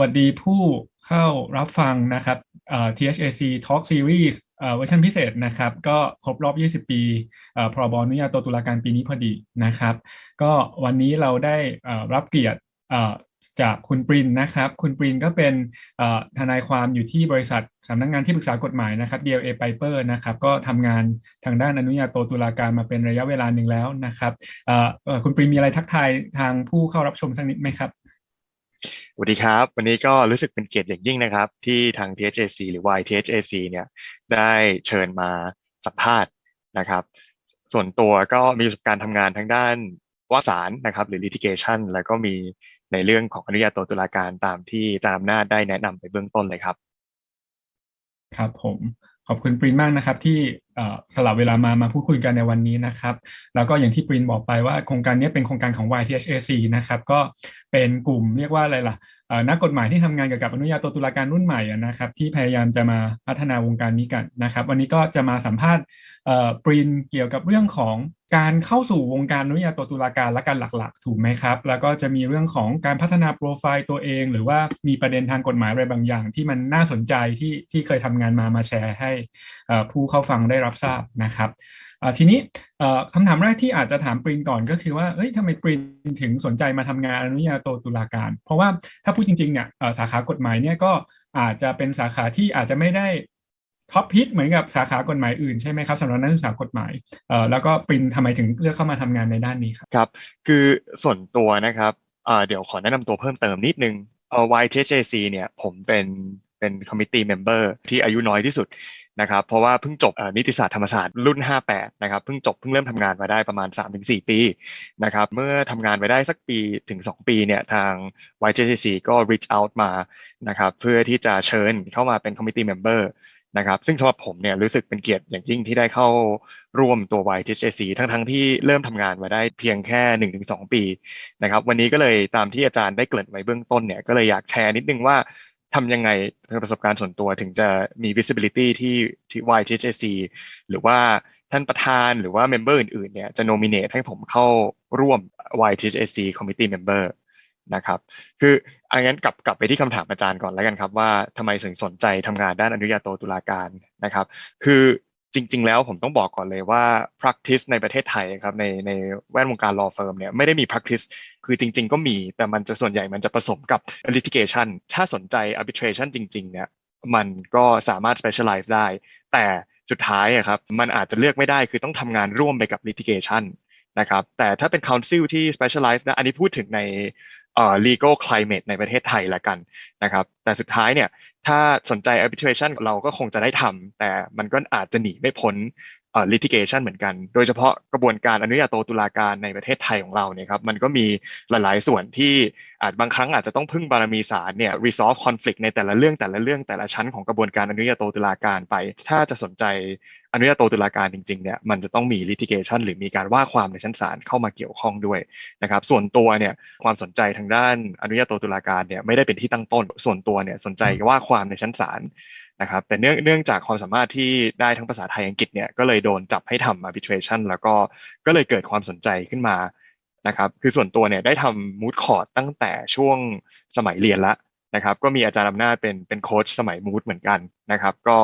วัสดีผู้เข้ารับฟังนะครับ THAC Talk Series เวอร์ชันพิเศษนะครับ ก็ครบรอบ 20 ปีพรบอนุญาโตตุลาการปีนี้พอดีนะครับ ก็วันนี้เราได้รับเกียรติจากคุณปรินนะครับ คุณปรินก็เป็นทนายความอยู่ที่บริษัทสำนักงงานที่ปรึกษากฎหมายนะครับ DLA Piper นะครับ ก็ทำงานทางด้านอนุญาโตตุลาการมาเป็นระยะเวลาหนึ่งแล้วนะครับคุณปรินมีอะไรทักทายทางผู้เข้ารับชมสักนิดไหมครับ สวัสดีครับ วันนี้ก็รู้สึกเป็นเกียรติอย่างยิ่งนะครับ ที่ทาง THAC หรือ YTHAC เนี่ยได้เชิญมาสัมภาษณ์นะครับ ส่วนตัวก็มีประสบการณ์ทำงานทางด้านว่าสารนะครับหรือ litigation แล้วก็มีในเรื่องของอนุญาโตตุลาการตามที่อาจารย์อำนาจได้แนะนำไปเบื้องต้นเลยครับ ครับผม ขอบคุณปรินมากนะครับที่สลับเวลามามาพูดคุยกันในวันนี้นะครับ แล้วก็อย่างที่ปรินบอกไปว่าโครงการนี้เป็นโครงการของ YTHAC นะครับก็เป็นกลุ่มเรียกว่าอะไรล่ะ นักกฎหมายที่ทำงานเกี่ยวกับอนุญาโตตุลาการรุ่นใหม่นะครับ ที่พยายามจะมาพัฒนาวงการนี้กันนะครับ วันนี้ก็จะมาสัมภาษณ์ปรินเกี่ยวกับเรื่องของการเข้าสู่วงการอนุญาโตตุลาการและการหลักๆ ถูกไหมครับ แล้วก็จะมีเรื่องของการพัฒนาโปรไฟล์ตัวเอง หรือว่ามีประเด็นทางกฎหมายอะไรบางอย่าง ที่มันน่าสนใจที่ที่เคยทำงานมามาแชร์ให้ผู้เข้าฟังได้รับทราบนะครับ ทีนี้คำถามแรกที่อาจจะถามปรินก่อนก็คือว่าเอ้ยทำไมปรินถึงสนใจมาทำงานอนุญาโตตุลาการ เพราะว่าถ้าพูดจริงๆเนี่ยสาขากฎหมายเนี่ยก็อาจจะเป็นสาขาที่อาจจะไม่ได้ท็อปฮิตเหมือนกับสาขากฎหมายอื่นใช่ไหมครับสำหรับนักศึกษากฎหมายเอ่อแล้วก็ปรินทำไมถึงเลือกเข้ามาทำงานในด้านนี้ครับครับ คือส่วนตัวนะครับอ่าเดี๋ยวขอแนะนำตัวเพิ่มเติมนิดนึงเอ่อ YTHAC เนี่ยผมเป็นเป็น committee member ที่อายุน้อยที่สุด นะครับเพราะว่าเพิ่งจบนิติศาสตร์ธรรมศาสตร์รุ่น 58 นะครับเพิ่งจบเพิ่งเริ่มทำงานมาได้ประมาณ 3-4 ปีนะครับเมื่อทำงานไปได้สักปีถึง 2 ปีเนี่ยทาง YTHAC ก็ reach out มานะครับเพื่อที่จะเชิญเข้ามาเป็น committee member นะครับซึ่งสำหรับผมเนี่ยรู้สึกเป็นเกียรติอย่างยิ่งที่ได้เข้าร่วมตัว YTHC ทั้งทั้งที่เริ่มทำงานมาได้เพียงแค่ 1-2 ปีนะครับวันนี้ก็เลยตามที่อาจารย์ได้เกริ่นไว้เบื้องต้นเนี่ยก็เลยอยากแชร์นิดนึงว่า ทำยังไงในประสบการณ์ส่วนตัวถึงจะมี visibility ที่ที่ YTHAC หรือว่าท่านประธานหรือว่าเมมเบอร์อื่นๆเนี่ยจะ nominate ให้ผมเข้าร่วม YTHAC committee member นะครับ คืออังั้นกลับกลับไปที่คำถามอาจารย์ก่อนแล้วกันครับว่าทำไมถึงสนใจทำงานด้านอนุญาโตตุลาการนะครับ คือ จริง ๆ แล้วผมต้องบอกก่อนเลยว่า practice ในประเทศไทยครับในในแวดวงการ law firm เนี่ยไม่ได้มี practice คือจริง ๆ ก็มี แต่มันจะส่วนใหญ่มันจะผสมกับ litigation ถ้าสนใจ arbitration จริง ๆ เนี่ยมันก็สามารถ specialize ได้ แต่สุดท้ายครับมันอาจจะเลือกไม่ได้คือต้องทำงานร่วมไปกับ litigation นะครับแต่ถ้าเป็น council ที่ specialize นะอันนี้พูดถึงใน legal climate ในประเทศไทยละกันนะครับแต่สุดท้ายเนี่ยถ้าสนใจ arbitration เราก็คงจะได้ทำแต่มันก็อาจจะหนีไม่พ้น litigation เหมือนกัน โดยเฉพาะกระบวนการอนุญาโตตุลาการในประเทศไทยของเราเนี่ยครับมันก็มีหลาย ๆ ส่วนที่อาจบางครั้งอาจจะต้องพึ่งบารมีศาลเนี่ย resolve conflict ในแต่ละเรื่องแต่ละเรื่องแต่ละชั้นของกระบวนการอนุญาโตตุลาการไป ถ้าจะสนใจอนุญาโตตุลาการจริง ๆ เนี่ยมันจะต้องมี litigation หรือมีการว่าความในชั้นศาลเข้ามาเกี่ยวข้องด้วยนะครับ ส่วนตัวเนี่ยความสนใจทางด้านอนุญาโตตุลาการเนี่ยไม่ได้เป็นที่ตั้งต้น ส่วนตัวเนี่ยสนใจว่าความในชั้นศาล นะครับแต่เนื่องเนื่องจากความสามารถที่ได้ทั้งภาษาไทยอังกฤษเนี่ยก็เลยโดนจับให้ทำ arbitration แล้วก็ก็เลยเกิดความสนใจขึ้นมานะครับคือส่วนตัวเนี่ยได้ทำ moot court ตั้งแต่ช่วงสมัยเรียนละ นะครับก็มีอาจารย์อำนาจเป็นเป็นโค้ชสมัย moot เหมือนกันนะครับก็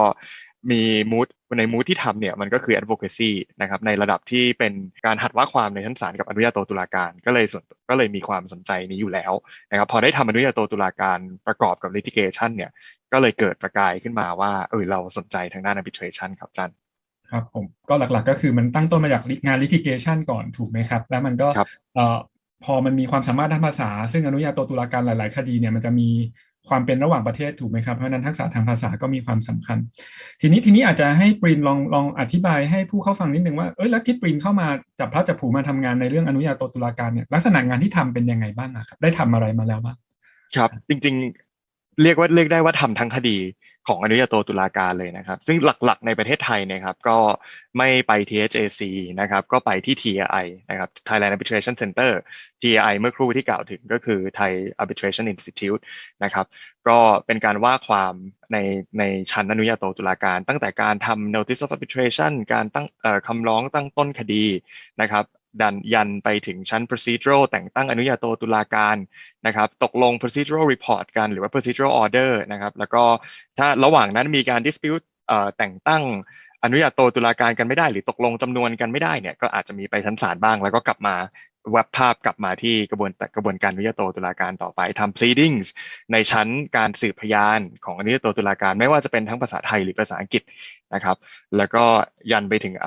มีมูดในมูดที่ทำเนี่ยมันก็คือ advocacy นะครับในระดับที่เป็นการหัดว่าความในชั้นศาลกับอนุญาโตตุลาการ ก็เลยส่วนก็เลยมีความสนใจนี้อยู่แล้วนะครับพอได้ทำอนุญาโตตุลาการประกอบกับ litigation เนี่ยก็เลยเกิดประกายขึ้นมาว่าเออเราสนใจทางด้าน arbitration ครับจันครับผมก็หลักๆก็คือมันตั้งต้นมาจากงาน litigation ก่อนถูกไหมครับ แล้วมันก็ครับเอ่อ พอมันมีความสามารถทางภาษา ซึ่งอนุญาโตตุลาการหลาย ๆ คดีเนี่ยมันจะมีความเป็นระหว่างประเทศถูกไหมครับ เพราะนั้นทักษะทางภาษาก็มีความสำคัญ ทีนี้ทีนี้อาจจะให้ปรินลองลองอธิบายให้ผู้เข้าฟังนิดนึงว่าเอ้ยแล้วที่ปรินเข้ามาจับพระจับผูมาทำงานในเรื่องอนุญาโตตุลาการเนี่ยลักษณะงานที่ทำเป็นยังไงบ้างครับ ได้ทำอะไรมาแล้วบ้างครับ จริงๆ เรียกว่าเรียกได้ว่าทำทั้งคดีของอนุญาโตตุลาการเลยนะครับ ซึ่งหลักๆ ในประเทศไทยนะครับ ก็ไม่ไป THAC นะครับ ก็ไปที่ TAI นะครับ Thailand Arbitration Center TAI เมื่อครู่ที่กล่าวถึงก็คือ Thai Arbitration Institute นะครับ ก็เป็นการว่าความในในชั้นอนุญาโตตุลาการ ตั้งแต่การทำ Notice of Arbitration การตั้งคำร้องตั้งต้นคดีนะครับ ดันยันไปถึงชั้น procedural แต่งตั้งอนุญาโตตุลาการนะครับ ตกลง procedural report กันหรือว่า procedural order นะครับ แล้วก็ถ้าระหว่างนั้นมีการ dispute แต่งตั้งอนุญาโตตุลาการกันไม่ได้ หรือตกลงจำนวนกันไม่ได้เนี่ยก็อาจจะมีไปชั้นศาลบ้าง แล้วก็กลับมาว็บภาพกลับมาที่กระบวนกระบวนการอนุญาโตตุลาการต่อไปทำ pleadings ในชั้นการสืบพยานของอนุญาโตตุลาการ ไม่ว่าจะเป็นทั้งภาษาไทยหรือภาษาอังกฤษนะครับ แล้วก็ยันไปถึงเ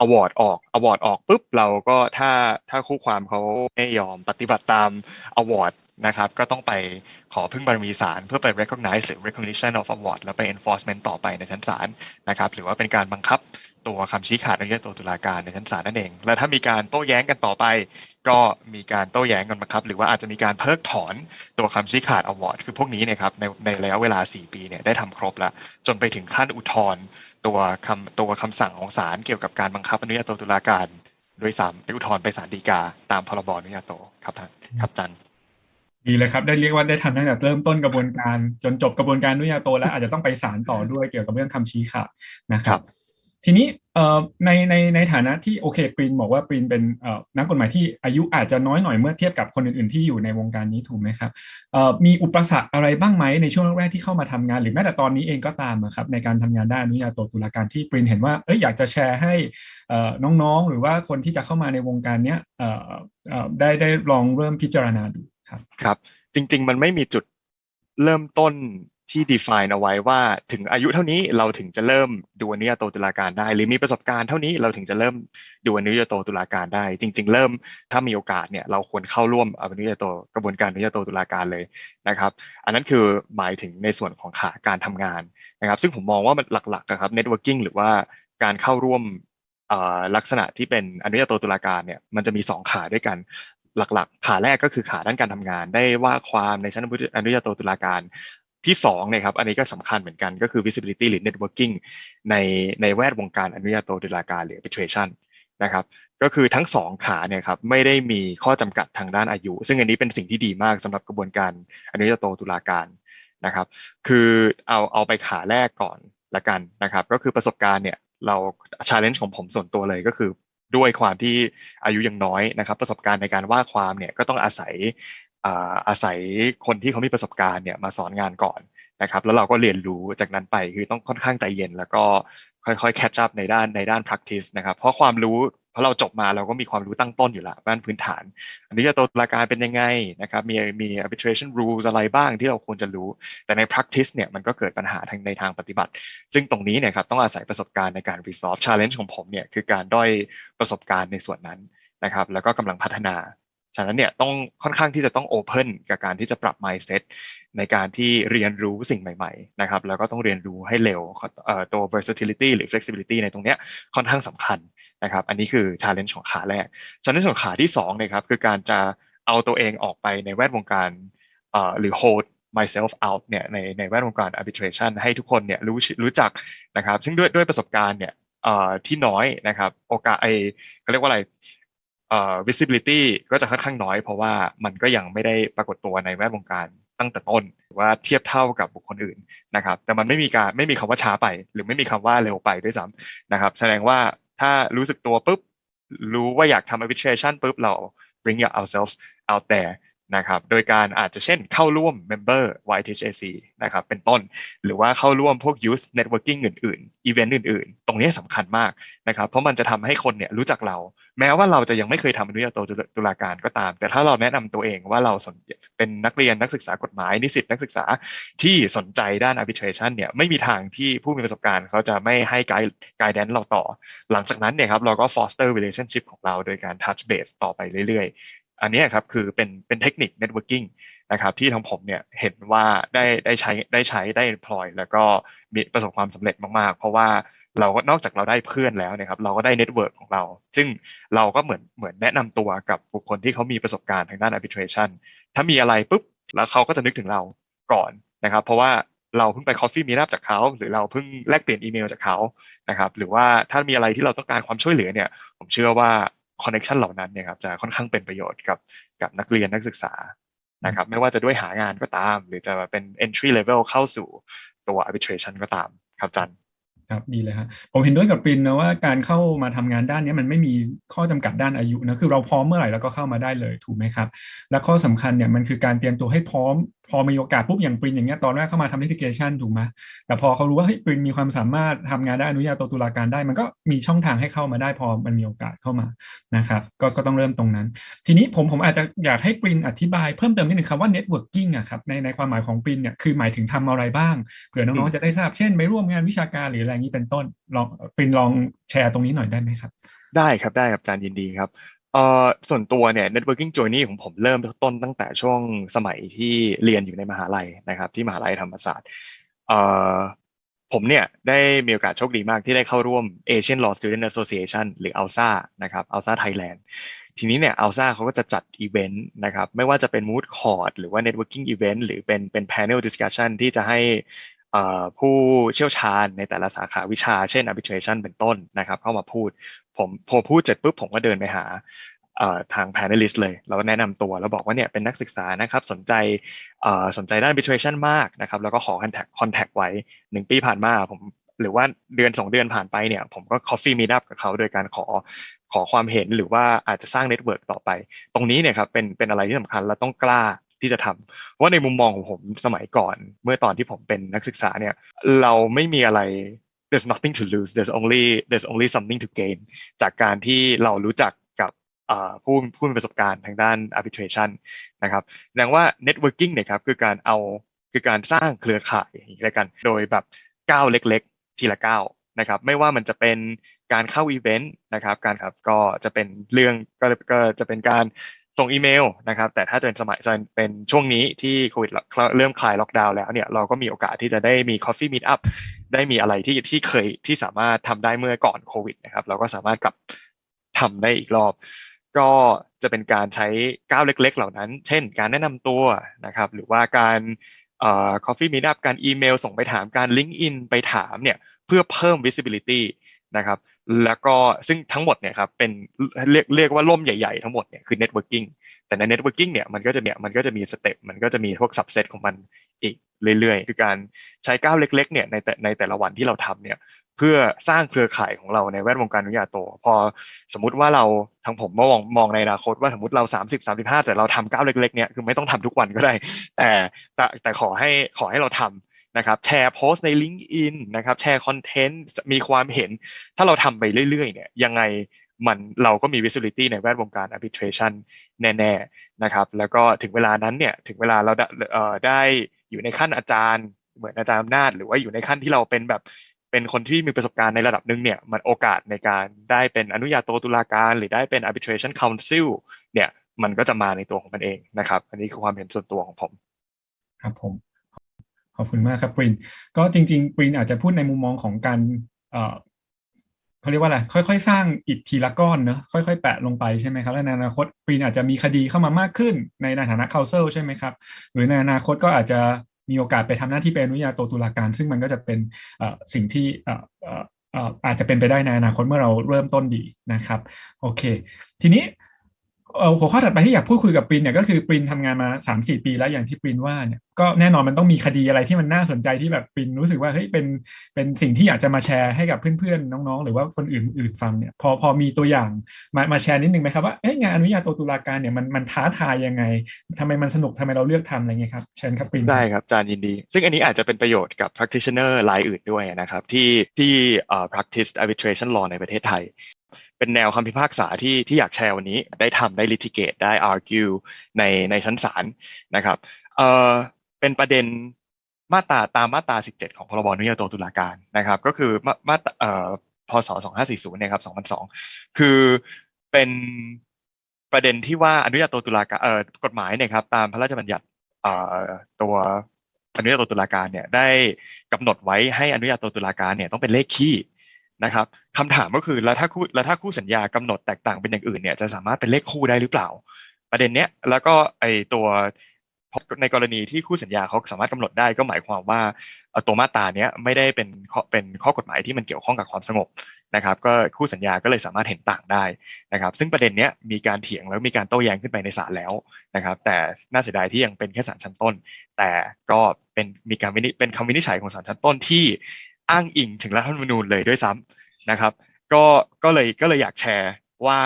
อ่อตัว award ออก award ออกปุ๊บเราก็ถ้าถ้าคู่ความเขาไม่ยอมปฏิบัติตาม award นะครับก็ต้องไปขอพึ่งบารมีศาลเพื่อไป recognize หรือ recognition of award แล้วไป enforcement ต่อไปในชั้นศาลนะครับหรือว่าเป็นการบังคับตัวคำชี้ขาดอนุญาโตตุลาการในชั้นศาลนั่นเอง และถ้ามีการโต้แย้งกันต่อไป ก็มีการโต้แย้งกันบังคับ หรือว่าอาจจะมีการเพิกถอนตัวคำชี้ขาด award คือพวกนี้เนะครับในในระยะเวลา 4 ปีเนี่ยได้ทำครบแล้ว จนไปถึงขั้นอุทธรณ์ ตัวคำตัวคำสั่งของศาลเกี่ยวกับการบังคับอนุญาโตตุลาการด้วยซ้ำไปอุทธรณ์ไปศาลฎีกา ตามพรบอนุญาโตครับท่านครับจันดีเลยครับ ได้เรียกว่าได้ทำตั้งแต่เริ่มต้นกระบวนการจนจบกระบวนการอนุญาโตแล้วอาจจะต้องไปศาลต่อด้วยเกี่ยวกับเรื่องคำชี้ขาดนะครับ ทีนี้ในในในฐานะที่โอเคปรินบอกว่าปรินเป็นนักกฎหมายที่อายุอาจจะน้อยหน่อยเมื่อเทียบกับคนอื่นๆที่อยู่ในวงการนี้ถูกไหมครับมีอุปสรรคอะไรบ้างไหมในช่วงแรกที่เข้ามาทำงาน หรือแม้แต่ตอนนี้เองก็ตามครับในการทำงานด้านอนุญาโตตุลาการที่ปรินเห็นว่าเอ้ยอยากจะแชร์ให้น้องๆ หรือว่าคนที่จะเข้ามาในวงการเนี้ยได้ได้ลองเริ่มพิจารณาดูครับครับ จริง ๆ มันไม่มีจุดเริ่มต้น ที่ define เอาไว้ว่าถึงอายุเท่านี้เราถึงจะเริ่มดูอนุญาโตตุลาการได้ หรือมีประสบการณ์เท่านี้เราถึงจะเริ่มดูอนุญาโตตุลาการได้ จริง ๆ เริ่มถ้ามีโอกาสเนี่ยเราควรเข้าร่วมอนุญาโตกระบวนการอนุญาโตตุลาการเลยนะครับ อันนั้นคือหมายถึงในส่วนของขาการทำงานนะครับ ซึ่งผมมองว่ามันหลักๆอะครับ networking หรือว่าการเข้าร่วมลักษณะที่เป็นอนุญาโตตุลาการเนี่ยมันจะมีสองขาด้วยกันหลักๆ ขาแรกก็คือขาด้านการทำงาน ได้ว่าความในชั้นอนุญาโตตุลาการ ที่สองเนี่ยครับอันนี้ก็สำคัญเหมือนกันก็คือ visibility หรือ networking ในในแวดวงการอนุญาโตตุลาการหรือ arbitration นะครับก็คือทั้งสองขาเนี่ยครับไม่ได้มีข้อจำกัดทางด้านอายุ ซึ่งอันนี้เป็นสิ่งที่ดีมากสำหรับกระบวนการอนุญาโตตุลาการนะครับ คือเอาเอาไปขาแรกก่อนละกันนะครับ ก็คือประสบการณ์เนี่ยเรา challenge ของผมส่วนตัวเลยก็คือด้วยความที่อายุยังน้อยนะครับ ประสบการณ์ในการว่าความเนี่ยก็ต้องอาศัย อาศัยคนที่เขามีประสบการณ์เนี่ยมาสอนงานก่อนนะครับแล้วเราก็เรียนรู้จากนั้นไปคือต้องค่อนข้างใจเย็น แล้วก็ค่อยๆ catch up ในด้านในด้าน practice นะครับ เพราะความรู้เพราะเราจบมาเราก็มีความรู้ตั้งต้นอยู่ล้วด้านพื้นฐาน อันุญาโตตุลาการเป็นยังไงนะครับมีมี arbitration rules อะไรบ้างที่เราควรจะรู้ แต่ใน practice เนี่ยมันก็เกิดปัญหาทางในทางปฏิบัติ ซึ่งตรงนี้เนี่ยครับต้องอาศัยประสบการณ์ในการ resolve challenge ของผมเนี่ยคือการด้อยประสบการณ์ในส่วนนั้นนะครับแล้วก็กำลังพัฒนา ฉะนั้นเนี่ยต้องค่อนข้างที่จะต้อง open กับการที่จะปรับ mindset ในการที่เรียนรู้สิ่งใหม่ๆนะครับแล้วก็ต้องเรียนรู้ให้เร็วตัว versatility หรือ flexibility ในตรงเนี้ยค่อนข้างสำคัญนะครับอันนี้คือ challenge ของขาแรก challenge ของขาที่สองเนี่ยครับคือการจะเอาตัวเองออกไปในแวดวงการหรือ hold myself out เนี่ยในในแวดวงการ arbitration ให้ทุกคนเนี่ยรู้รู้จักนะครับ ซึ่งด้วยด้วยประสบการณ์เนี่ยที่น้อยนะครับโอกาสไอเขาเรียกว่าอะไร visibility ก็จะค่อนข้างน้อย เพราะว่ามันก็ยังไม่ได้ปรากฏตัวในแวดวงการตั้งแต่ต้นหรือว่าเทียบเท่ากับบุคคลอื่นนะครับ แต่มันไม่มีการไม่มีคำว่าช้าไป หรือไม่มีคำว่าเร็วไปด้วยซ้ำนะครับ แสดงว่าถ้ารู้สึกตัวปุ๊บรู้ว่าอยากทำ arbitration ปุ๊บเรา bring your ourselves out there นะครับโดยการอาจจะเช่นเข้าร่วม member YTHAC นะครับเป็นต้น หรือว่าเข้าร่วมพวก youth networking อื่นๆ event อื่นๆ ตรงนี้สำคัญมากนะครับเพราะมันจะทำให้คนเนี่ยรู้จักเรา แม้ว่าเราจะยังไม่เคยทำอนุญาโตตุลาการก็ตาม แต่ถ้าเราแนะนำตัวเองว่าเราสนเป็นนักเรียนนักศึกษากฎหมาย นิสิตนักศึกษาที่สนใจด้าน arbitration เนี่ยไม่มีทางที่ผู้มีประสบการณ์เขาจะไม่ให้ไกด์ไกด์แดนเราต่อ หลังจากนั้นเนี่ยครับเราก็ foster relationship ของเราโดยการ touch base ต่อไปเรื่อยๆ อันนี้ครับคือเป็นเป็นเทคนิค networking นะครับที่ทางผมเนี่ยเห็นว่าได้ได้ใช้ได้ใช้ได้ employ แล้วก็มีประสบความสำเร็จมากๆ เพราะว่าเราก็นอกจากเราได้เพื่อนแล้วนะครับเราก็ได้เน็ตเวิร์กของเรา ซึ่งเราก็เหมือนเหมือนแนะนำตัวกับบุคคลที่เขามีประสบการณ์ทางด้าน arbitration ถ้ามีอะไรปุ๊บแล้วเขาก็จะนึกถึงเราก่อนนะครับ เพราะว่าเราเพิ่งไป coffee meetup จากเขา หรือเราเพิ่งแลกเปลี่ยนอีเมลจากเขานะครับ หรือว่าถ้ามีอะไรที่เราต้องการความช่วยเหลือเนี่ย ผมเชื่อว่า คอนเน t ชันเหล่านั้นเนี่ยครับจะค่อนข้างเป็นประโยชน์กับกับนักเรียนนักศึกษานะครับไม่ว่าจะด้วยหางานก็ตาม หรือจะเป็น entry level เข้าสู่ตัว arbitration ก็ตามครับจันครับดีเลยครับผมเห็นด้วยกับปรินนะว่าการเข้ามาทำงานด้านนี้มันไม่มีข้อจำกัดด้านอายุนะคือเราพร้อมเมื่อไหร่เราก็เข้ามาได้เลยถูกไหมครับ และข้อสำคัญเนี่ยมันคือการเตรียมตัวให้พร้อม พอมีโอกาสปุ๊บอย่างปรินอย่างเงี้ยตอนแรกเข้ามาทำ litigation ถูกไหมแต่พอเขารู้ว่าเฮ้ยปรินมีความสามารถทำงานได้อนุญาโตตุลาการได้ มันก็มีช่องทางให้เข้ามาได้พอมันมีโอกาสเข้ามานะครับก็ก็ต้องเริ่มตรงนั้น ทีนี้ผมผมอาจจะอยากให้ปรินอธิบายเพิ่มเติมนิดนึงครับว่า networking อะครับในในความหมายของปรินเนี่ยคือหมายถึงทำอะไรบ้างเผื่อน้องๆจะได้ทราบเช่นไปร่วมงานวิชาการหรืออะไรอย่างนี้เป็นต้นลองปรินลองแชร์ตรงนี้หน่อยได้ไหมครับได้ครับได้ครับอาจารย์ยินดีครับ เอ่อส่วนตัวเนี่ย networking journey ของผมเริ่มต้นตั้งแต่ช่วงสมัยที่เรียนอยู่ในมหาลัยนะครับ ที่มหาลัยธรรมศาสตร์เอ่อผมเนี่ยได้มีโอกาสโชคดีมากที่ได้เข้าร่วม Asian Law Student Association หรือ ALSA นะครับ ALSA Thailand ทีนี้เนี่ย ALSA เขาก็จะจัดอีเวนต์นะครับ ไม่ว่าจะเป็น mood court หรือว่า networking event หรือเป็นเป็น panel discussion ที่จะให้ ผู้เชี่ยวชาญในแต่ละสาขาวิชา เช่น arbitration เป็นต้นนะครับ เข้ามาพูด ผมพอพูดเสร็จปุ๊บผมก็เดินไปหาทาง panelist เลย แล้วแนะนำตัว แล้วบอกว่าเนี่ยเป็นนักศึกษานะครับสนใจสนใจด้าน arbitration มากนะครับ แล้วก็ขอ contact contact ไว้หนึ่งปีผ่านมาผมหรือว่าเดือนสองเดือนผ่านไปเนี่ยผมก็ coffee meet up กับเขาโดยการขอขอความเห็นหรือว่าอาจจะสร้างเน็ตเวิร์กต่อไป ตรงนี้เนี่ยครับเป็นเป็นอะไรที่สำคัญและต้องกล้า ที่จะทำเพราในมุมมองของผมสมัยก่อน เมื่อตอนที่ผมเป็นนักศึกษาเนี่ย เราไม่มีอะไร there's nothing to lose there's only there's only something to gain จากการที่เรารู้จักกับผู้ผู้มีประสบการณ์ทางด้าน arbitration นะครับแสดงว่า networking เนี่ยครับคือการเอาคือการสร้างเครือข่ายอย่างไรกัน โดยแบบก้าวเล็ก ๆ ทีละก้าวนะครับ ไม่ว่ามันจะเป็นการเข้าอีเวนต์นะครับ การครับก็จะเป็นเรื่องก็ก็จะเป็นการ ส่งอีเมลนะครับ แต่ถ้าเป็นสมัยจะเป็นช่วงนี้ที่โควิดเริ่มคลายล็อกดาวน์แล้วเนี่ยเราก็มีโอกาสที่จะได้มี Coffee Meet Up ได้มีอะไรที่ที่เคยที่สามารถทำได้เมื่อก่อนโควิดนะครับ เราก็สามารถกลับทำได้อีกรอบ ก็จะเป็นการใช้ก้าวเล็ก ๆ เหล่านั้น เช่น การแนะนำตัวนะครับ หรือว่าการเอ่อ Coffee Meet Up การอีเมล ส่งไปถามการ Link in ไปถามเนี่ยเพื่อเพิ่ม visibility นะครับ แล้วก็ซึ่งทั้งหมดเนี่ยครับเป็นเรียกเรียกว่าล่มใหญ่ๆทั้งหมดเนี่ยคือ networking แต่ใน networking เนี่ยมันก็จะเนี่ยมันก็จะมีสเต็ปมันก็จะมีพวก subset ของมันอีกเรื่อยๆ คือการใช้ก้าวเล็กๆเนี่ยในแต่ในแต่ละวันที่เราทำเนี่ยเพื่อสร้างเครือข่ายของเราในแวดวงการอนุญาโต พอสมมติว่าเราทางผมมองมองในอนาคตว่าสมมติเรา 30 35 แต่เราทำก้าวเล็กๆเนี่ยคือไม่ต้องทำทุกวันก็ได้ แต่แต่แต่ขอให้ขอให้เราทำ นะครับแชร์โพสต์ใน LinkedIn นะครับแชร์คอนเทนต์มีความเห็น ถ้าเราทำไปเรื่อยๆเนี่ยยังไงมันเราก็มี visibility ในแวดวงการ arbitration แน่ๆนะครับแล้วก็ถึงเวลานั้นเนี่ยถึงเวลาเราได้อยู่ในขั้นอาจารย์ เหมือนอาจารย์อำนาจ หรือว่าอยู่ในขั้นที่เราเป็นแบบเป็นคนที่มีประสบการณ์ในระดับหนึ่งเนี่ยมันโอกาสในการได้เป็นอนุญาโตตุลาการ หรือได้เป็น arbitration council เนี่ยมันก็จะมาในตัวของมันเองนะครับ อันนี้คือความเห็นส่วนตัวของผม ครับผม อบคุณมากครับปรินก็จริง ๆปรินอาจจะพูดในมุมมองของการเขาเรียกว่าอะไรค่อยๆ สร้างอิฐทีละก้อนเนอะค่อยๆ แปะลงไปใช่ไหมครับและในอนาคตปรีนอาจจะมีคดีเข้ามามากขึ้นในฐานะ counsel ใช่ไหมครับ หรือในอนาคตก็อาจจะมีโอกาสไปทำหน้าที่เป็นอนุญาโตตุลาการ ซึ่งมันก็จะเป็นสิ่งที่อาจจะเป็นไปได้ในอนาคตเมื่อเราเริ่มต้นดีนะครับ โอเค ทีนี้ หัวข้อถัดไปที่อยากพูดคุยกับปรินเนี่ยก็คือปรินทำงานมา3าสี่ปีแล้วอย่างที่ปรินว่าเนี่ยก็แน่นอนมันต้องมีคดีอะไรที่มันน่าสนใจที่แบบปรินรู้สึกว่าเฮ้ยเป็นเป็นสิ่งที่อยากจะมาแชร์ให้กับเพื่อนๆน้องๆ หรือว่าคนอื่นอื่นฟังเนี่ยพอพอมีตัวอย่างมามาแชร์นิดนึงไหมครับว่าเอ้ยงานอนุญาโตตุลาการเนี่ยมันมันท้าทายยังไงทำไมมันสนุกทำไมเราเลือกทำอะไรเงี้ยครับเชิญครับปรินได้ครับอาจารย์ยินดี ซึ่งอันนี้อาจจะเป็นประโยชน์กับ practitioner รายอื่นด้วยนะครับที่ที่ practice arbitration law ในประเทศไทย เป็นแนวคำพิพากษาที่ที่อยากแชร์วันนี้ได้ทำได้ litigate ได้ argue ในในชั้นศาลนะครับเออเป็นประเด็นมาตราตามมาตรา 17 ของพรบอนุญาโตตุลาการนะครับ ก็คือมามาเอ่อพศ 2540เนี่ยครับ2002 คือเป็นประเด็นที่ว่าอนุญาโตตุลาการเอ่อกฎหมายเนี่ยครับตามพระราชบัญญัติเอ่อตัวอนุญาโตตุลาการเนี่ยได้กำหนดไว้ให้อนุญาโตตุลาการเนี่ยต้องเป็นเลขคี่ นะครับคำถามก็คือแล้วถ้าคู่แล้วถ้าคู่สัญญากำหนดแตกต่างเป็นอย่างอื่นเนี่ยจะสามารถเป็นเลขคู่ได้หรือเปล่า ประเด็นเนี้ยแล้วก็ไอตัวในกรณีที่คู่สัญญาเขาสามารถกำหนดได้ก็หมายความว่าตัวมาตราเนี้ยไม่ได้เป็นเป็นข้อกฎหมายที่มันเกี่ยวข้องกับความสงบนะครับ ก็คู่สัญญาก็เลยสามารถเห็นต่างได้นะครับ ซึ่งประเด็นเนี้ยมีการเถียงแล้วมีการโต้แย้งขึ้นไปในศาลแล้วนะครับ แต่น่าเสียดายที่ยังเป็นแค่ศาลชั้นต้น แต่ก็เป็นมีการเป็นคำวินิจฉัยของศาลชั้นต้นที่ อ้างอิงถึงรัฐธรรมนูญเลยด้วยซ้ำนะครับ ก็ก็เลยก็เลยอยากแชร์ว่า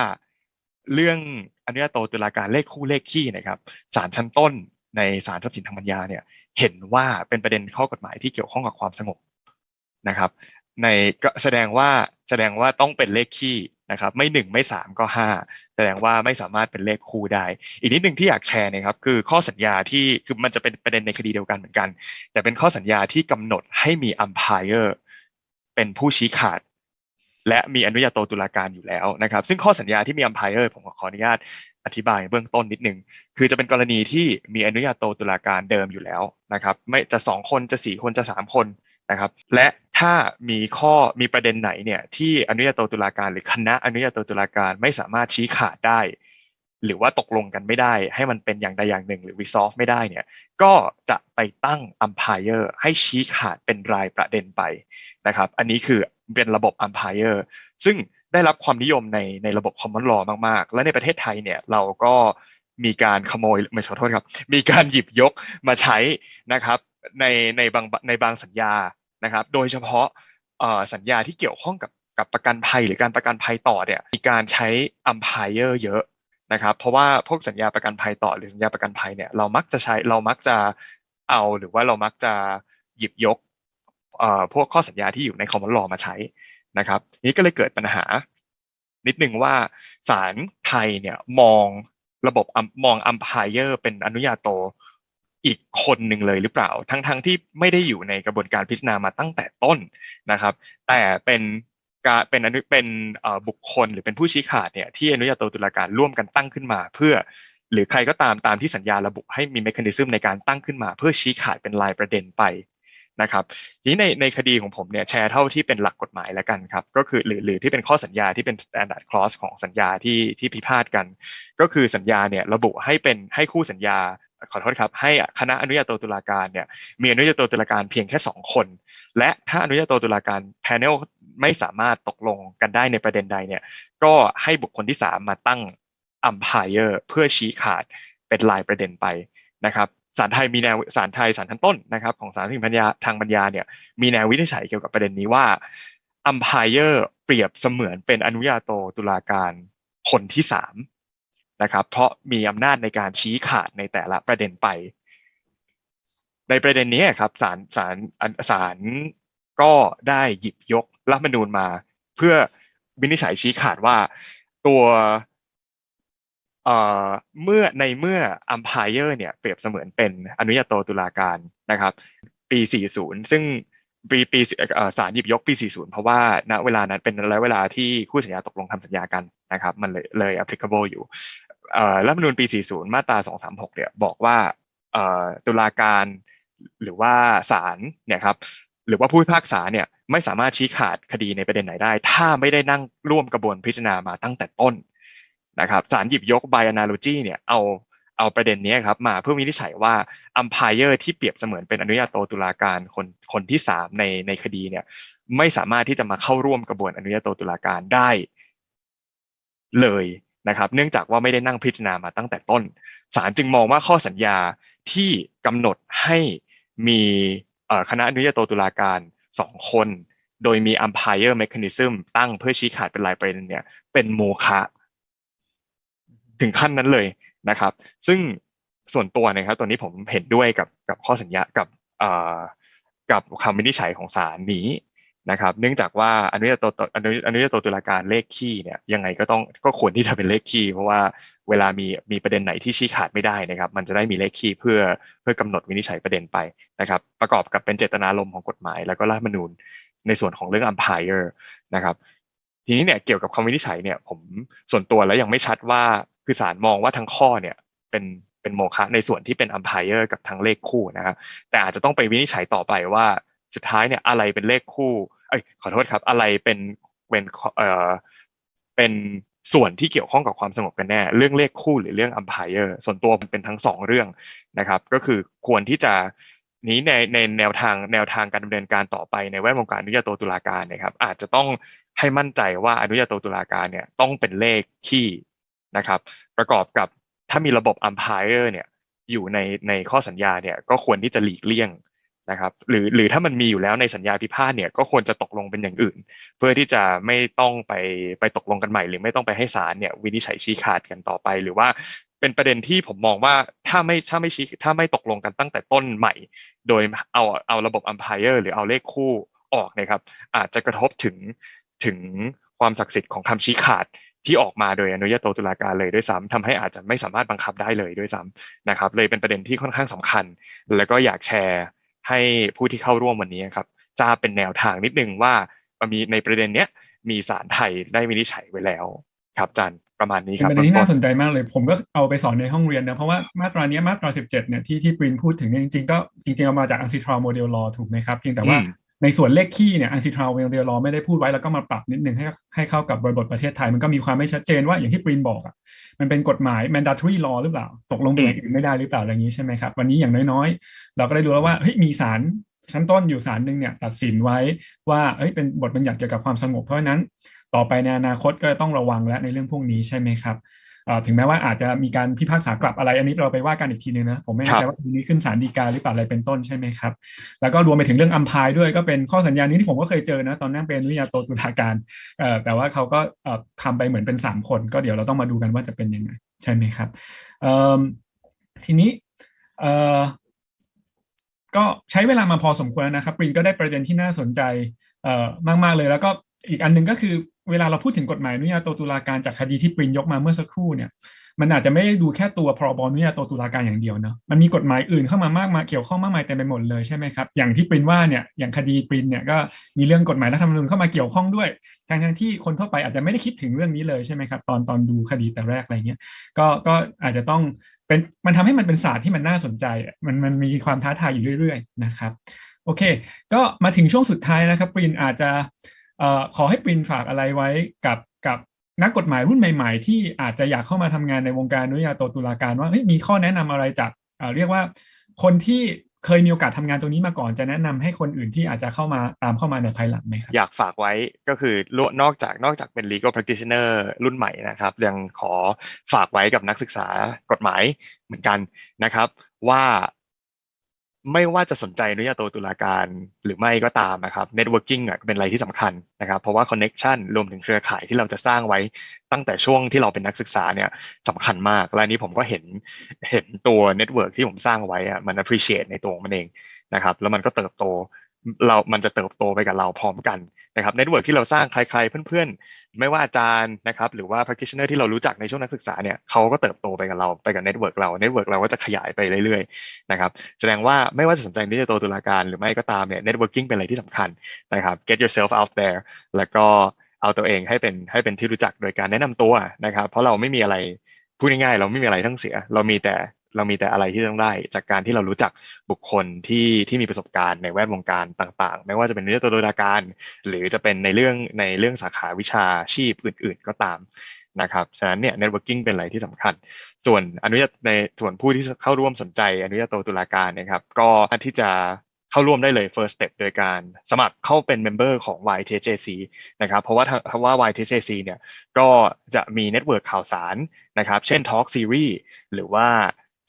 เรื่องอนุญาโตตุลาการเลขคู่เลขคี่นะครับศาลชั้นต้นในศาลทรัพย์สินทางปัญญาเนี่ยเห็นว่าเป็นประเด็นข้อกฎหมายที่เกี่ยวข้องกับความสงบนะครับ ในก็แสดงว่าแสดงว่าต้องเป็นเลขคี่นะครับไม่หนึ่งไม่สามก็ห้าแสดงว่าไม่สามารถเป็นเลขคู่ได้ อีกนิดหนึ่งที่อยากแชร์นะครับคือข้อสัญญาที่คือมันจะเป็นประเด็นในคดีเดียวกันเหมือนกัน แต่เป็นข้อสัญญาที่กำหนดให้มีอัมพายเออร์เป็นผู้ชี้ขาด และมีอนุญาโตตุลาการอยู่แล้วนะครับ ซึ่งข้อสัญญาที่มีอัมพายเออร์ผมขออนุญาตอธิบายเบื้องต้นนิดนึง คือจะเป็นกรณีที่มีอนุญาโตตุลาการเดิมอยู่แล้วนะครับ ไม่จะสองคนจะสี่คนจะสามคนนะครับ และ ถ้ามีข้อมีประเด็นไหนเนี่ยที่อนุญาโตตุลาการหรือคณะอนุญาโตตุลาการไม่สามารถชี้ขาดได้ หรือว่าตกลงกันไม่ได้ ให้มันเป็นอย่างใดอย่างหนึ่งหรือ resolve ไม่ได้เนี่ยก็จะไปตั้ง umpire ให้ชี้ขาดเป็นรายประเด็นไปนะครับ อันนี้คือเป็นระบบ umpire ซึ่งได้รับความนิยมในในระบบ common law มาก ๆ และในประเทศไทยเนี่ยเราก็มีการขโมยไม่ขอโทษครับ มีการหยิบยกมาใช้นะครับในในบางในบางสัญญา นะครับ โดยเฉพาะสัญญาที่เกี่ยวข้องกับกับประกันภัยหรือการประกันภัยต่อเนี่ยมีการใช้ umpire เยอะนะครับ เพราะว่าพวกสัญญาประกันภัยต่อหรือสัญญาประกันภัยเนี่ยเรามักจะใช้เรามักจะเอาหรือว่าเรามักจะหยิบยกพวกข้อสัญญาที่อยู่ในคอมมอนลอมาใช้นะครับนี้ก็เลยเกิดปัญหา นิดนึงว่าศาลไทยเนี่ยมองระบบมองอัมพายเออร์เป็นอนุญาโต อีกคนหนึ่งเลยหรือเปล่า ทั้งๆทที่ไม่ได้อยู่ในกระบวนการพิจารณามาตั้งแต่ต้นนะครับ แต่เป็นการเป็นอนุเป็นบุคคลหรือเป็นผู้ชี้ขาดเนี่ยที่อนุญาโตตุลาการร่วมกันตั้งขึ้นมา เพื่อหรือใครก็ตามตามที่สัญญาระบุให้มีเมคานิซึมในการตั้งขึ้นมา เพื่อชี้ขาดเป็นลายประเด็นไปนะครับทีนี้ในในคดีของผมเนี่ยแชร์เท่าที่เป็นหลักกฎหมายแล้วกันครับก็คือหรือหรือที่เป็นข้อสัญญาที่เป็น standard clause ของสัญญาที่ที่พิพาทกัน ก็คือสัญญาเนี่ยระบุให้เป็นให้คู่สัญญา ขอโทษครับให้คณะอนุญาโตตุลาการเนี่ยมีอนุญาโตตุลาการเพียงแค่ 2 คน และถ้าอนุญาโตตุลาการแพนเนลไม่สามารถตกลงกันได้ในประเด็นใดเนี่ยก็ให้บุคคลที่ 3 มาตั้งอัมพายเออร์เพื่อชี้ขาดเป็นลายประเด็นไปนะครับศาลไทยมีแนวศาลไทยศาลชั้นต้นนะครับของศาลทางปัญญาทางปัญญาเนี่ยมีแนววินิจฉัยเกี่ยวกับประเด็นนี้ว่าอัมพายเออร์เปรียบเสมือนเป็นอนุญาโตตุลาการคนที่สาม นะครับเพราะมีอำนาจในการชี้ขาดในแต่ละประเด็นไป ในประเด็นนี้ครับศาลศาลศาลก็ได้หยิบยกรัฐมนูญมา เพื่อวินิจฉัยชี้ขาดว่าตัวเมื่อในเมื่ออัมพายเออร์เนี่ยเปรียบเสมือนเป็นอนุญาโตตุลาการนะครับ ปี 40 ซึ่ง ปีปีศาลหยิบยกปี 40 เพราะว่าณเวลานั้นเป็นระยะเวลาที่คู่สัญญาตกลงทำสัญญากันนะครับ มันเลยเลย applicable อยู่รัฐมนูญปี 40 มาตรา 236 เนี่ยบอกว่าตุลาการหรือว่าศาลเนี่ยครับหรือว่าผู้พิพากษาเนี่ยไม่สามารถชี้ขาดคดีในประเด็นไหนได้ ถ้าไม่ได้นั่งร่วมกระบวนพิจารณามาตั้งแต่ต้นนะครับศาลหยิบยก by analogy เนี่ยเอา เอาประเด็นนี้ครับมาเพื่อวินิจฉัยว่า umpire ที่เปรียบเสมือนเป็นอนุญาโตตุลาการคนคนที่สามในในคดีเนี่ยไม่สามารถที่จะมาเข้าร่วมกระบวนอนุญาโตตุลาการได้เลยนะครับ เนื่องจากว่าไม่ได้นั่งพิจารณามาตั้งแต่ต้นศาลจึงมองว่าข้อสัญญาที่กำหนดให้มีคณะอนุญาโตตุลาการสองคน โดยมี umpire mechanism ตั้งเพื่อชี้ขาดเป็นลายประเด็นเนี่ยเป็นโมฆะ ถึงขั้นนั้นเลยนะครับ ซึ่งส่วนตัวนะครับตัวนี้ผมเห็นด้วยกับกับข้อสัญญากับกับคำวินิจฉัยของศาลนี้นะครับ เนื่องจากว่าอนุญาโตอนุอนุญาโตตุลาการเลขคี่เนี่ยยังไงก็ต้องก็ควรที่จะเป็นเลขคี่เพราะว่าเวลามีมีประเด็นไหนที่ชี้ขาดไม่ได้นะครับ มันจะได้มีเลขคี่เพื่อเพื่อกำหนดวินิจฉัยประเด็นไปนะครับ ประกอบกับเป็นเจตนารมณ์ของกฎหมาย แล้วก็รัฐมนูญในส่วนของเรื่อง umpire นะครับ ทีนี้เนี่ยเกี่ยวกับคำวินิจฉัยเนี่ยผมส่วนตัวแล้วยังไม่ชัดว่า คือศาลมองว่าทั้งข้อเนี่ยเป็นเป็นโมฆะในส่วนที่เป็นอัมพายเออร์กับทั้งเลขคู่นะครับแต่อาจจะต้องไปวินิจฉัยต่อไปว่าสุดท้ายเนี่ยอะไรเป็นเลขคู่เอ้ยขอโทษครับ อะไรเป็นเป็นเอ่อเป็นส่วนที่เกี่ยวข้องกับความสงบกันแน่ เรื่องเลขคู่หรือเรื่องอัมพายเออร์ส่วนตัวมันเป็นทั้งสองเรื่องนะครับ ก็คือควรที่จะนี้ในในแนวทางแนวทางการดำเนินการต่อไปในแวดวงการอนุญาโตตุลาการนะครับ อาจจะต้องให้มั่นใจว่าอนุญาโตตุลาการเนี่ยต้องเป็นเลขที่ นะครับ ประกอบกับถ้ามีระบบ umpire เนี่ยอยู่ในในข้อสัญญาเนี่ยก็ควรที่จะหลีกเลี่ยงนะครับ หรือหรือถ้ามันมีอยู่แล้วในสัญญาพิพาทเนี่ยก็ควรจะตกลงเป็นอย่างอื่น เพื่อที่จะไม่ต้องไปไปตกลงกันใหม่ หรือไม่ต้องไปให้ศาลเนี่ยวินิจฉัยชี้ขาดกันต่อไป หรือว่าเป็นประเด็นที่ผมมองว่าถ้าไม่ถ้าไม่ชี้ถ้าไม่ตกลงกันตั้งแต่ต้นใหม่ โดยเอาเอาระบบอัมพายเออร์หรือเอาเลขคู่ออกนะครับ อาจจะกระทบถึงถึงความศักดิ์สิทธิ์ของคำชี้ขาด ที่ออกมาโดยอนุญาโตตุลาการเลยด้วยซ้ำทำให้อาจจะไม่สามารถบังคับได้เลยด้วยซ้ำนะครับ เลยเป็นประเด็นที่ค่อนข้างสำคัญ แล้วก็อยากแชร์ให้ผู้ที่เข้าร่วมวันนี้ครับจะเป็นแนวทางนิดนึงว่ามีในประเด็นเนี้ยมีสารไทยได้วินิจฉัยไว้แล้วครับอาจันประมาณนี้คเป็รับนประเด็นที่น่าสนใจมากเลย ผมก็เอาไปสอนในห้องเรียนนะเพราะว่ามาตราเนี้ยมาตรา 17เนี่ยที่ที่ปรินพูดถึงเนี่ยจริงๆก็จริงๆเอามาจากอังซิทราโมเดลลอถูกไหมครับเพียงแต่ว่าอืม ในส่วนเลขคี่เนี่ยอังซิทราโมเดลลอไม่ได้พูดไว้แล้วก็มาปรับนิดนึงให้ให้เข้ากับบริบทประเทศไทย มันก็มีความไม่ชัดเจนว่าอย่างที่ปรินบอกอะมันเป็นกฎหมาย mandatory law หรือเปล่า ตกลงเป็นอย่างอื่นไม่ได้หรือเปล่าอะไรอย่างนี้ใช่ไหมครับ วันนี้อย่างน้อยๆ เราก็ได้รู้แล้วว่าเฮ้ยมีศาลชั้นต้นอยู่ศาลหนึ่งเนี่ยตัดสินไว้ว่าเฮ้ยเป็นบทบัญญัติเกี่ยวกับความสงบเพราะฉะนั้น ต่อไปในอนาคตก็ต้องระวังและในเรื่องพวกนี้ใช่ไหมครับ ถึงแม้ว่าอาจจะมีการพิพากษากลับอะไร อันนี้เราไปว่ากันอีกทีนึงนะผมไม่แน่ใจว่าทีนี้ขึ้นศาลฎีกาหรือเปล่าอะไรเป็นต้นใช่ไหมครับ แล้วก็รวมไปถึงเรื่องอัมพายด้วยก็เป็นข้อสัญญานี้ที่ผมก็เคยเจอนะ ตอนนั่งเป็นวิทยาโตตุลาการเอ่อแต่ว่าเขาก็เอ่อทำไปเหมือนเป็นสามคน ก็เดี๋ยวเราต้องมาดูกันว่าจะเป็นยังไงใช่ไหมครับเอ่อทีนี้เอ่อก็ใช้เวลามาพอสมควรแล้วนะครับปรินก็ได้ประเด็นที่น่าสนใจเอ่อมาก ๆ เลยแล้วก็อีกอันหนึงก็คือ เวลาเราพูดถึงกฎหมายอนุญาโตตุลาการจากคดีที่ปรินยกมาเมื่อสักครู่เนี่ย มันอาจจะไม่ได้ดูแค่ตัวพรบอนุญาโตตุลาการอย่างเดียวเนาะมันมีกฎหมายอื่นเข้ามามากมายเกี่ยวข้องมากมายเต็มไปหมดเลยใช่ไหมครับอย่างที่ปรินว่าเนี่ยอย่างคดีปรินเนี่ยก็มีเรื่องกฎหมายรัฐธรรมนูญเข้ามาเกี่ยวข้องด้วยทั้งทั้งที่คนทั่วไปอาจจะไม่ได้คิดถึงเรื่องนี้เลยใช่ไหมครับตอนตอนดูคดีแต่แรกอะไรเงี้ยก็ก็อาจจะต้องเป็นมันทำให้มันเป็นศาสตร์ที่มันน่าสนใจมันมันมีความท้าทายอยู่เรื่อย ๆ นะครับ โอเค ก็มาถึงช่วงสุดท้ายนะครับปรินอาจจะ ขอให้ปรินฝากอะไรไว้กับกับนักกฎหมายรุ่นใหม่ ๆ ที่อาจจะอยากเข้ามาทำงานในวงการนุญาโตตุลาการว่ามีข้อแนะนำอะไรจากเเรียกว่าคนที่เคยมีโอกาสทำงานตรงนี้มาก่อนจะแนะนำให้คนอื่นที่อาจจะเข้ามาตามเข้ามาในภายหลังไหมครับอยากฝากไว้ก็คือนอกจากนอกจากเป็น legal practitioner รุ่นใหม่นะครับ ยังขอฝากไว้กับนักศึกษากฎหมายเหมือนกันนะครับ ว่า ไม่ว่าจะสนใจอนุญาโตตุลาการหรือไม่ก็ตามนะครับ networking อะเป็นอะไรที่สำคัญนะครับ เพราะว่า connection รวมถึงเครือข่ายที่เราจะสร้างไว้ตั้งแต่ช่วงที่เราเป็นนักศึกษาเนี่ยสำคัญมาก และนี้ผมก็เห็นเห็นตัว network ที่ผมสร้างไว้อะมัน appreciate ในตัวมันเองนะครับ แล้วมันก็เติบโต เรามันจะเติบโตไปกับเราพร้อมกันนะครับเน็ตเวิร์กที่เราสร้างใครๆเพื่อนๆ ไม่ว่าอาจารย์นะครับหรือว่า practitioner ที่เรารู้จักในช่วงนักศึกษาเนี่ยเขาก็เติบโตไปกับเราไปกับเน็ตเวิร์กเราเน็ตเวิร์กเราก็จะขยายไปเรื่อยๆนะครับแสดงว่าไม่ว่าจะสนใจที่จะโตตุลาการหรือไม่ก็ตามเนี่ย networking เป็นอะไรที่สำคัญนะครับ get yourself out there แล้วก็เอาตัวเองให้เป็นให้เป็นที่รู้จักโดยการแนะนำตัวนะครับ เพราะเราไม่มีอะไรพูดง่ายๆเราไม่มีอะไรทั้งเสีย เรามีแต่ เรามีแต่อะไรที่ต้องได้ จากการที่เรารู้จักบุคคลที่ที่มีประสบการณ์ในแวดวงการต่างๆ ไม่ว่าจะเป็นเรื่องตัวโดยการ หรือจะเป็นในเรื่องในเรื่องสาขาวิชาชีพอื่น ๆ ก็ตามนะครับฉะนั้นเนี่ย networking เป็นอะไรที่สำคัญ ส่วนอนุญาตในส่วนผู้ที่เข้าร่วมสนใจอนุญาโตตุลาการนะครับ ก็ที่จะเข้าร่วมได้เลย first step โดยการสมัครเข้าเป็น member ของ YTJC นะครับ เพราะว่าเพราะว่า YTJC เนี่ยก็จะมีเน็ตเวิร์กข่าวสารนะครับ เช่น Talk Series หรือว่า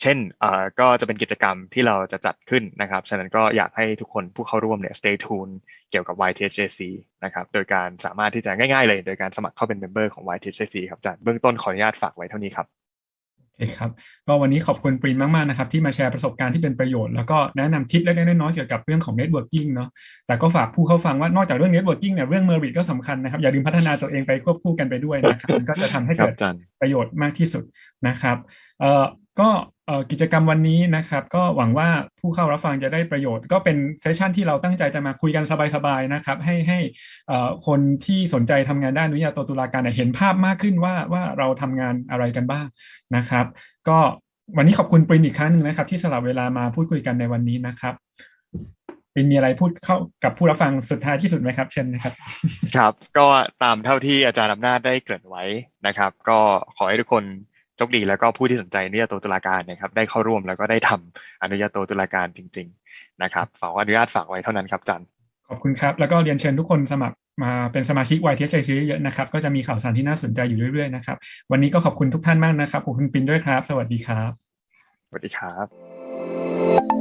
เช่นเอ่อก็จะเป็นกิจกรรมที่เราจะจัดขึ้นนะครับ ฉะนั้นก็อยากให้ทุกคนผู้เข้าร่วมเนี่ย stay tuned เกี่ยวกับ YTJC นะครับ โดยการสามารถที่จะง่ายๆเลย โดยการสมัครเข้าเป็น member ของ YTJC ครับอาจารย์เบื้องต้นขออนุญาตฝากไว้เท่านี้ครับโอเคครับ ก็วันนี้ขอบคุณปรินมาก ๆ นะครับ ที่มาแชร์ประสบการณ์ที่เป็นประโยชน์ แล้วก็แนะนำทิปเล็กๆน้อยๆเกี่ยวกับเรื่องของ networking เนาะแต่ก็ฝากผู้เข้าฟังว่านอกจากเรื่อง networking เนี่ยเรื่อง merit ก็สำคัญนะครับ อย่าลืมพัฒนาตัวเองไปควบคู่กันไปด้วยนะครับมันก็จะทำให้ครัเกิบดอาจารย์ประโยชน์มากที่สุดนะครับเอ่อ ก็กิจกรรมวันนี้นะครับ ก็หวังว่าผู้เข้ารับฟังจะได้ประโยชน์ ก็เป็นเซสชันที่เราตั้งใจจะมาคุยกันสบายๆนะครับ ให้ให้คนที่สนใจทำงานด้านอนุญาโตตุลาการเห็นภาพมากขึ้นว่าว่าเราทำงานอะไรกันบ้างนะครับ ก็วันนี้ขอบคุณปรินอีกครั้งหนึงนะครับ ที่สละเวลามาพูดคุยกันในวันนี้นะครับปรินมีอะไรพูดเข้ากับผู้รับฟังสุดท้ายที่สุดไหมครับ เช่นนะครับ ครับ ก็ตามเท่าที่อาจารย์อำนาจได้เกริ่นไว้นะครับ ก็ขอให้ทุกคน โชคดีแล้วก็ผู้ที่สนใจอนุญาโตตุลาการนะครับได้เข้าร่วมแล้วก็ได้ทำอนุญาโตตุลาการจริง ๆ นะครับฝากอนุญาตฝากไว้เท่านั้นครับอาจารย์ขอบคุณครับ แล้วก็เรียนเชิญทุกคนสมัครมาเป็นสมาชิก YTHIC เยอะๆนะครับ ก็จะมีข่าวสารที่น่าสนใจอยู่เรื่อยๆนะครับ วันนี้ก็ขอบคุณทุกท่านมากนะครับขอบคุณปินด้วยครับ สวัสดีครับ สวัสดีครับ